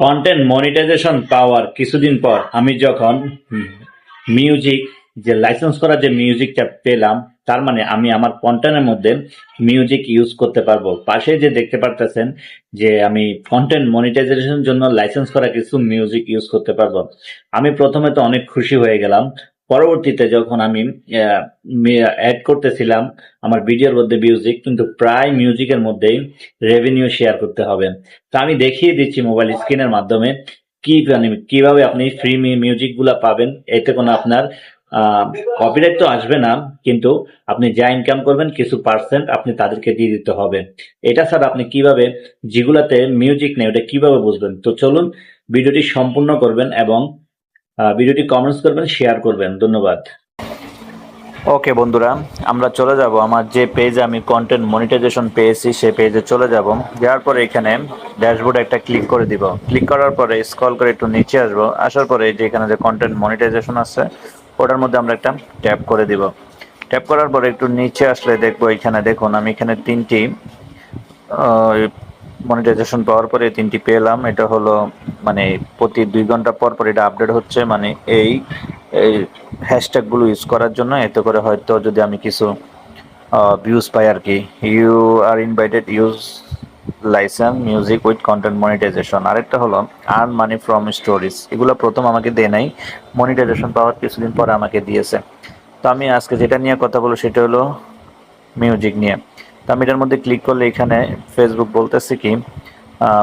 Content monetization পাওয়ার কিছুদিন পর আমি যখন মিউজিক যে লাইসেন্স করা যে মিউজিকটা পেলাম, তার মানে আমি আমার কন্টেন্টের মধ্যে মিউজিক ইউজ করতে পারব। পাশে যে দেখতে পারতেছেন যে আমি কন্টেন্ট মনিটাইজেশনের জন্য লাইসেন্স করা কিছু মিউজিক ইউজ করতে পারব। আমি প্রথমে তো অনেক খুশি হয়ে গেলাম। পরবর্তীতে যখন আমি অ্যাড করতেছিলাম আমার ভিডিওর মধ্যে মিউজিক কিন্তু প্রায় মিউজিকের মধ্যেই রেভিনিউ শেয়ার করতে হবে। তো আমি দেখিয়ে দিচ্ছি মোবাইল স্ক্রিনের মাধ্যমে কি মানে কীভাবে আপনি ফ্রি মিউজিকগুলা পাবেন। এতে কোনো আপনার কপিরাইট তো আসবে না, কিন্তু আপনি যা ইনকাম করবেন, কিছু পার্সেন্ট আপনি তাদেরকে দিয়ে দিতে হবে। এটা ছাড়া আপনি কীভাবে, যেগুলাতে মিউজিক নেই, ওটা কীভাবে বুঝবেন? তো চলুন, ভিডিওটি সম্পূর্ণ করবেন এবং ভিডিওটি কমেন্টস করবেন শেয়ার করবেন। ধন্যবাদ। ওকে বন্ধুরা, আমরা চলে যাব। আমার যে পেজে আমি কন্টেন্ট মনিটাইজেশন পেয়েছি, সেই পেজে চলে যাব। যাওয়ার পরে এখানে ড্যাশবোর্ডে একটা ক্লিক করে দিব। ক্লিক করার পরে স্ক্রল করে একটু নিচে আসব। আসার পরে যে এখানে যে কন্টেন্ট মনিটাইজেশন আছে, ওটার মধ্যে আমরা একটা ট্যাপ করে দিব। ট্যাপ করার পরে একটু নিচে আসলে দেখব, এখানে দেখুন, আমি এখানে তিনটি মনিটাইজেশন পাওয়ার পরে তিনটি পেলাম। এটা হলো মানে প্রতি দুই ঘণ্টা পর পর এটা আপডেট হচ্ছে। মানে এই এই হ্যাশট্যাগুলো ইউজ করার জন্য এতে করে হয়তো যদি আমি কিছু ভিউজ পাই আর কি। You are invited use licence music with content monetisation আরেকটা হলো আর্ন মানি ফ্রম স্টোরিজ এগুলো প্রথম আমাকে দেয় নাই। মনিটাইজেশন পাওয়ার কিছুদিন পরে আমাকে দিয়েছে। তো আমি আজকে যেটা নিয়ে কথা বলব সেটা হলো মিউজিক নিয়ে। তো আমি এটার মধ্যে ক্লিক করলে এখানে ফেসবুক বলতেছে কি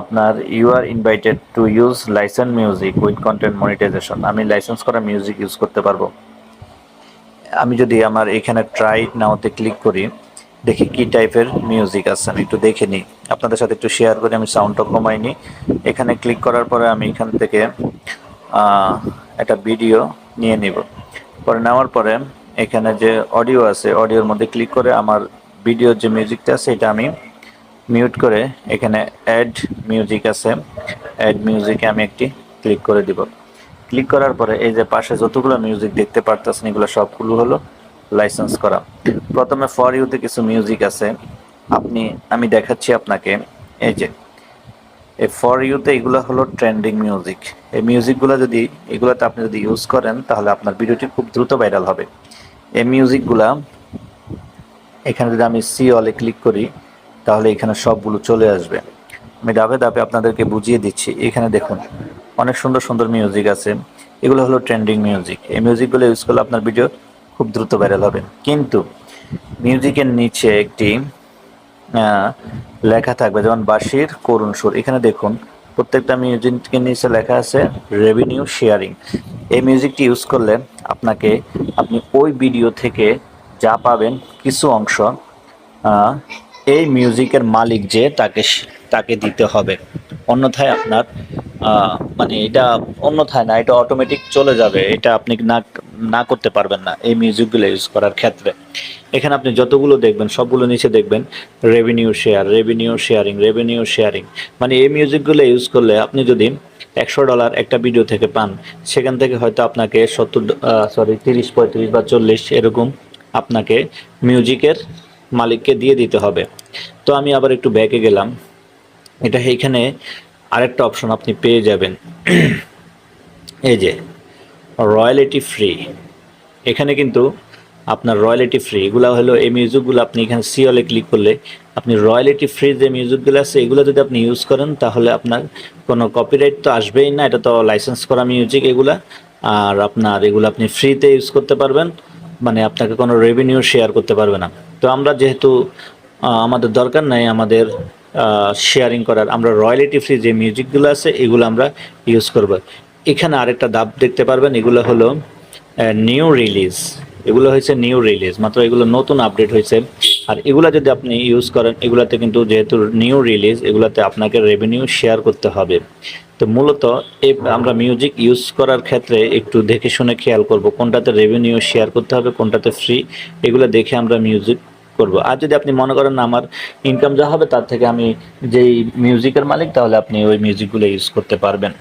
আপনার you are invited to use licence music with content monetisation আমি লাইসেন্স করা মিউজিক ইউজ করতে পারব। আমি যদি আমার এখানে ট্রাই নাওতে ক্লিক করি, দেখি কি টাইপের মিউজিক আছে, আমি একটু দেখে নিই। আপনাদের সাথে একটু শেয়ার করে, আমি সাউন্ডটা কমাইনি এখানে ক্লিক করার পরে আমি এখান থেকে একটা ভিডিও নিয়ে নিব। পরে নেওয়ার পরে এখানে যে অডিও আছে অডিওর মধ্যে ক্লিক করে আমার ভিডিওর যে মিউজিকটা আছে এটা আমি মিউট করে এখানে অ্যাড মিউজিক আছে। অ্যাড মিউজিকে আমি একটি ক্লিক করে দিব। ক্লিক করার পরে এই যে পাশে যতগুলো মিউজিক দেখতে পারতেছেন, এগুলো সবগুলো হলো লাইসেন্স করা। প্রথমে ফর ইউতে কিছু মিউজিক আছে। আপনি, আমি দেখাচ্ছি আপনাকে। এই যে, এই ফর ইউতে এগুলো হলো ট্রেন্ডিং মিউজিক এই মিউজিকগুলো যদি, এগুলোতে আপনি যদি ইউজ করেন, তাহলে আপনার ভিডিওটি খুব দ্রুত ভাইরাল হবে। এই মিউজিকগুলা এখানে যদি আমি সি অলে ক্লিক করি, তাহলে এখানে সবগুলো চলে আসবে। আমি ধাপে ধাপে আপনাদেরকে বুঝিয়ে দিচ্ছি। এখানে দেখুন, অনেক সুন্দর সুন্দর মিউজিক আছে। এগুলো হলো ট্রেন্ডিং মিউজিক এই মিউজিকগুলো ইউজ করলে আপনার ভিডিও খুব দ্রুত ভাইরাল হবে। কিন্তু মিউজিকের নিচে একটি লেখা থাকবে, যেমন বাঁশির করুণ সুর। এখানে দেখুন, প্রত্যেকটা মিউজিকের নিচে লেখা আছে রেভিনিউ শেয়ারিং এই মিউজিকটি ইউজ করলে আপনাকে, আপনি ওই ভিডিও থেকে যা পাবেন কিছু অংশ এই মিউজিকের মালিক যে তাকে তাকে দিতে হবে। অন্যথায় আপনার মানে এটা অন্যথায় না, এটা অটোমেটিক চলে যাবে, এটা আপনি না না করতে পারবেন না এই মিউজিকগুলো ইউজ করার ক্ষেত্রে। এখানে আপনি যতগুলো দেখবেন, সবগুলো নিচে দেখবেন revenue share revenue sharing revenue sharing মানে এই মিউজিকগুলো ইউজ করলে আপনি যদি একশো ডলার একটা ভিডিও থেকে পান, সেখান থেকে হয়তো আপনাকে সত্তর সরি তিরিশ, পঁয়ত্রিশ বা চল্লিশ এরকম আপনাকে মিউজিকের মালিককে দিয়ে দিতে হবে। তো আমি আবার একটু ব্যাকে গেলাম। এটা এইখানে আরেকটা অপশন আপনি পেয়ে যাবেন। এই যে রয়্যালিটি ফ্রি এখানে কিন্তু আপনার রয়্যালিটি ফ্রি এগুলো হলো এই মিউজিকগুলো আপনি এখানে সিওলে ক্লিক করলে আপনি রয়্যালিটি ফ্রি যে মিউজিকগুলো আছে, এগুলো যদি আপনি ইউজ করেন, তাহলে আপনার কোনো কপিরাইট তো আসবেই না। এটা তো লাইসেন্স করা মিউজিক এগুলা। আর আপনার এগুলো আপনি ফ্রিতে ইউজ করতে পারবেন। মানে আপনাকে কোনো রেভিনিউ শেয়ার করতে পারবে না। তো আমরা যেহেতু আমাদের দরকার নাই আমাদের শেয়ারিং করার, আমরা রয়্যালিটি ফ্রি যে মিউজিকগুলো আছে, এগুলো আমরা ইউজ করব। এখানে আরেকটা দাব দেখতে পারবেন, এগুলো হলো নিউ রিলিজ এগুলো হয়েছে নিউ রিলিজ মাত্র এগুলো নতুন আপডেট হয়েছে। আর এগুলা যদি আপনি ইউজ করেন, এগুলাতে কিন্তু যেহেতু নিউ রিলিজ এগুলাতে আপনাকে রেভিনিউ শেয়ার করতে হবে। তো মূলত আমরা মিউজিক ইউজ করার ক্ষেত্রে একটু দেখে শুনে খেয়াল করব, কোনটাতে রেভিনিউ শেয়ার করতে হবে, কোনটাতে ফ্রি এগুলো দেখে আমরা মিউজিক করব। আর যদি আপনি মনে করেন আমার ইনকাম যা হবে, তার থেকে আমি যেই মিউজিকের মালিক, তাহলে আপনি ওই মিউজিকগুলো ইউজ করতে পারবেন।